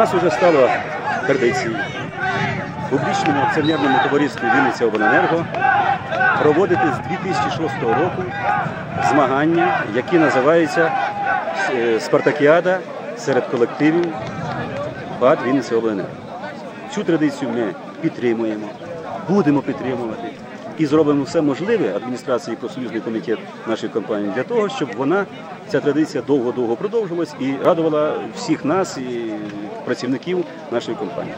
У нас вже стало традицією в публічному акціонерному товаристві Вінниця Обленерго проводити з 2006 року змагання, які називаються е, Спартакіада серед колективів ПАД Вінниця Обленерго. Цю традицію ми підтримуємо, будемо підтримувати і зробимо все можливе адміністрації профсоюзний комітет нашої компанії для того, щоб вона ця традиція довго-довго продовжувалась і радувала всіх нас і працівників нашої компанії.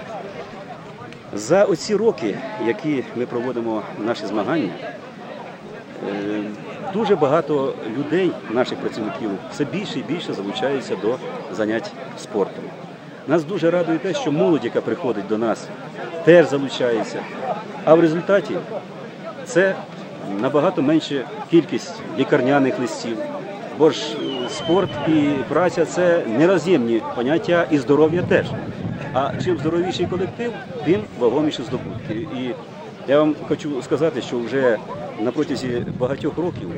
За оці роки, які ми проводимо наші змагання, е, дуже багато людей, наших працівників, все більше і більше залучаються до занять спортом. Нас дуже радує те, що молодь, яка приходить до нас, теж залучається. А в результаті це набагато менша кількість лікарняних листів. Бо ж е, спорт і праця це нероз'ємні поняття і здоров'я теж. А чим здоровіший колектив, тим вагоміші здобутки. І я вам хочу сказати, що вже на протязі багатьох років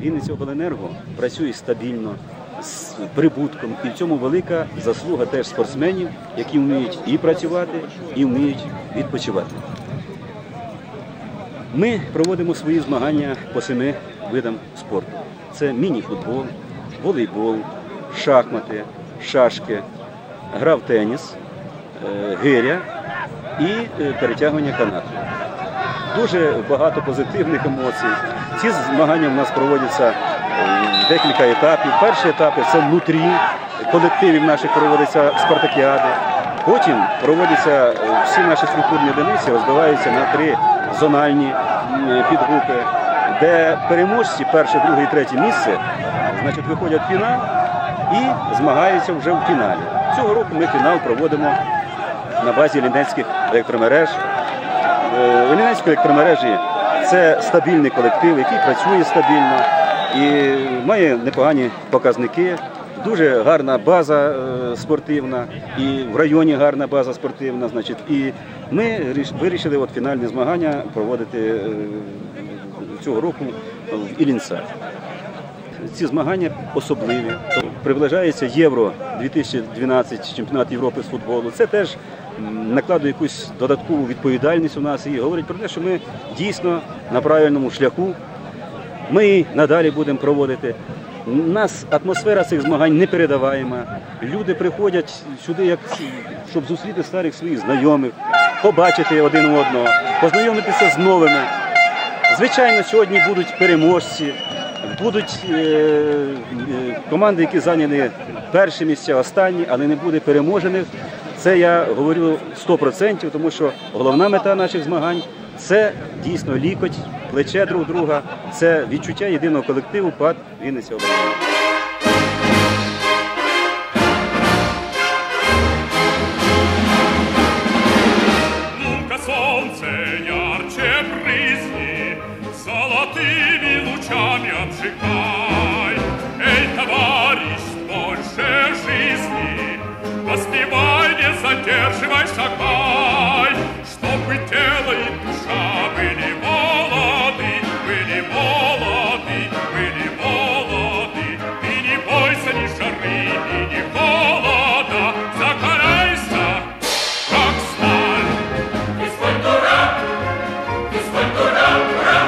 Вінниця Обленерго працює стабільно, з прибутком, і в цьому велика заслуга теж спортсменів, які вміють і працювати, і вміють відпочивати. Ми проводимо свої змагання по семи видам спорту. Це міні-футбол, волейбол, шахмати, шашки, гра в теніс, е, гиря і е, перетягування канату. Дуже багато позитивних емоцій. Ці змагання в нас проводяться е, декілька етапів. Перші етапи це внутрі колективів наших проводяться спартакіади. Потім проводяться всі наші структурні одиниці, розбиваються на три зональні м, підгрупи, де переможці перше, друге і третє місце значить, виходять в фінал і змагаються вже в фіналі. Цього року ми фінал проводимо на базі Лінецьких електромереж. Е, Лінецькі електромережі це стабільний колектив, який працює стабільно і має непогані показники. Дуже гарна база е, спортивна, і в районі гарна база спортивна. Значить, і ми вирішили от фінальні змагання проводити е, цього року в Іллінцах. Ці змагання особливі. Приближається Євро 2012, чемпіонат Європи з футболу. Це теж накладує якусь додаткову відповідальність у нас і говорить про те, що ми дійсно на правильному шляху. Ми надалі будемо проводити. У нас атмосфера цих змагань непередаваєма. Люди приходять сюди, як щоб зустріти старих своїх знайомих, побачити один одного, познайомитися з новими. Звичайно, сьогодні будуть переможці, будуть е, е, команди, які зайняли перші місця, останні, але не буде переможених. Це я говорю 100%, тому що головна мета наших змагань це дійсно лікоть, плече друг друга, це відчуття єдиного колективу ПАД Вінниця Обленерго. Ну-ка, con tu.